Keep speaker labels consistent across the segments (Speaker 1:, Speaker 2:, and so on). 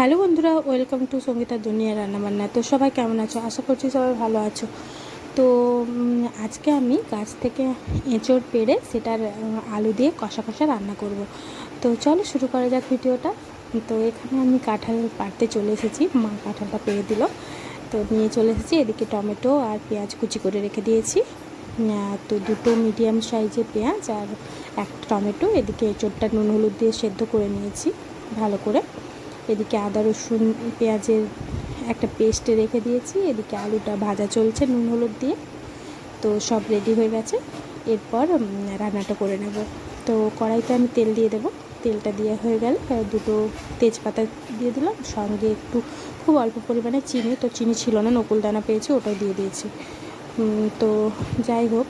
Speaker 1: Hello বন্ধুরা, welcome to Sangeeta দুনিয়া রান্নাবান্না। তো সবাই কেমন আছো? আশা করছি সবাই ভালো আছো। তো আজকে আমি গাছ থেকে এঁচড় পেড়ে সেটার আলু দিয়ে কষা কষা রান্না করব। তো চলো শুরু করা যাক ভিডিওটা। তো এখানে আমি কাঁঠাল পাড়তে চলে এসেছি। মা কাঁঠালটা পেড়ে দিল। তো নিয়ে চলে এসেছি। এদিকে টমেটো আর পেঁয়াজ কুচি করে রেখে দিয়েছি। তো দুটো মিডিয়াম সাইজের পেঁয়াজ আর একটা টমেটো। এদিকে এঁচড়টা নুন হলুদ দিয়ে সেদ্ধ করে নিয়েছি ভালো করে। এদিকে আদা, রসুন, পেঁয়াজের একটা পেস্ট রেখে দিয়েছি। এদিকে আলুটা ভাজা চলছে নুন, হলুদ দিয়ে। তো সব রেডি হয়ে গেছে। এরপর রান্নাটা করে নেব। তো কড়াইতে আমি তেল দিয়ে দেবো। তেলটা দিয়ে হয়ে গেলে দুটো তেজপাতা দিয়ে দিলাম। সঙ্গে একটু খুব অল্প পরিমাণে চিনি। তো চিনি ছিল না, নকুল দানা পেয়েছি, ওটাও দিয়ে দিয়েছি। তো যাই হোক,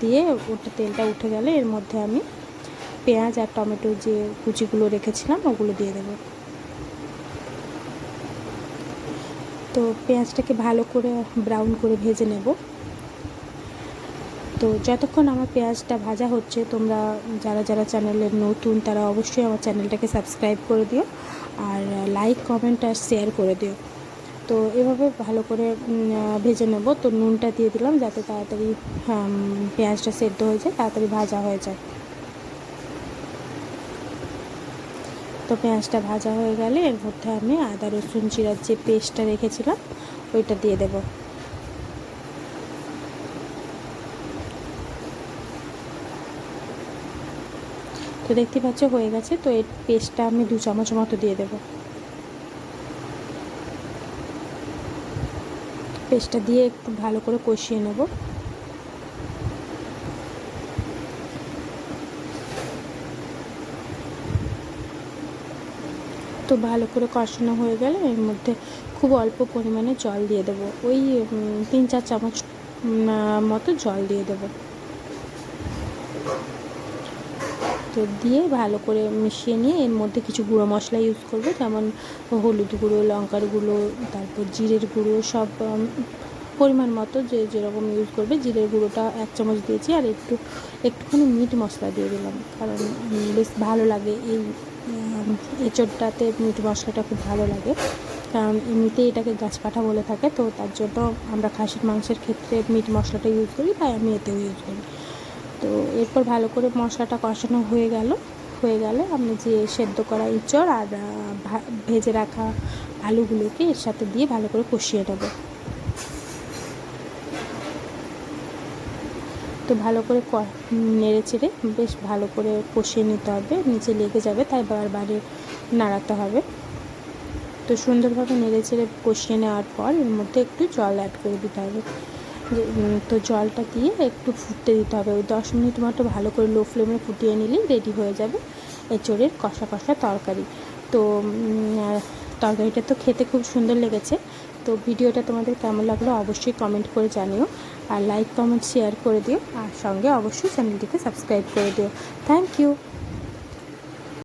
Speaker 1: দিয়ে ওটা তেলটা উঠে গেলে এর মধ্যে আমি পেঁয়াজ আর টমেটো যে কুচিগুলো রেখেছিলাম, ওগুলো দিয়ে দেবো। তো পেঁয়াজটাকে ভালো করে ব্রাউন করে ভেজে নেব। তো যতক্ষণ আমার পেঁয়াজটা ভাজা হচ্ছে, তোমরা যারা যারা চ্যানেলের নতুন, তারা অবশ্যই আমার চ্যানেলটাকে সাবস্ক্রাইব করে দিও আর লাইক, কমেন্ট আর শেয়ার করে দিও। তো এভাবে ভালো করে ভেজে নেব। তো নুনটা দিয়ে দিলাম যাতে তাড়াতাড়ি পেঁয়াজটা সেদ্ধ হয়ে যায়, তাড়াতাড়ি ভাজা হয়ে যায়। তো পেঁয়াজটা ভাজা হয়ে গেলে এর মধ্যে আমি আদা, রসুন, জিরার যে পেস্টটা রেখেছিলাম, ওইটা দিয়ে দেব। তো দেখতে পাচ্ছ, হয়ে গেছে। তো এর পেস্টটা আমি দু চামচ মতো দিয়ে দেব। পেস্টটা দিয়ে একটু ভালো করে কষিয়ে নেব। তো ভালো করে কষানো হয়ে গেলে এর মধ্যে খুব অল্প পরিমাণে জল দিয়ে দেবো। ওই তিন চার চামচ মতো জল দিয়ে দেবো। তো দিয়ে ভালো করে মিশিয়ে নিয়ে এর মধ্যে কিছু গুঁড়ো মশলা ইউজ করব, যেমন হলুদ গুঁড়ো, লঙ্কার গুঁড়ো, তারপর জিরের গুঁড়ো, সব পরিমাণ মতো যে যেরকম ইউজ করবে জিরের গুঁড়োটা এক চামচ দিয়েছি আর একটু, একটুখানি মিট মশলা দিয়ে দিলাম। কারণ বেশ ভালো লাগে এই এঁচোড়টাতে মিট মশলাটা খুব ভালো লাগে। কারণ এমনিতেই এটাকে গাছপাঠা বলে থাকে, তো তার জন্য আমরা খাসির মাংসের ক্ষেত্রে মিট মশলাটা ইউজ করি, তাই আমি এতেও ইউজ করি। তো এরপর ভালো করে মশলাটা কষানো হয়ে গেল। হয়ে গেলে আমি যে সেদ্ধ করা ইঁচড় আর ভেজে রাখা আলুগুলোকে এর সাথে দিয়ে ভালো করে কষিয়ে নেব। তো ভালো করে নেড়ে চেড়ে বেশ ভালো করে কষিয়ে নিতে হবে। নিচে লেগে যাবে, তাই বারবারে নাড়াতে হবে। তো সুন্দরভাবে নেড়ে চেড়ে কষিয়ে নেওয়ার পর এর মধ্যে একটু জল অ্যাড করে দিতে হবে। তো জলটা দিয়ে একটু ফুটতে দিতে হবে। ওই দশ মিনিট মতো ভালো করে লো ফ্লেমে ফুটিয়ে নিলেই রেডি হয়ে যাবে এঁচড়ের কষা কষা তরকারি। তো তরকারিটা তো খেতে খুব সুন্দর লেগেছে। তো ভিডিওটা তোমাদের কেমন লাগল অবশ্যই কমেন্ট করে জানিও। আর লাইক কমেন্ট শেয়ার করে দিও। আর সঙ্গে অবশ্যই চ্যানেলটিকে সাবস্ক্রাইব করে দিও। Thank you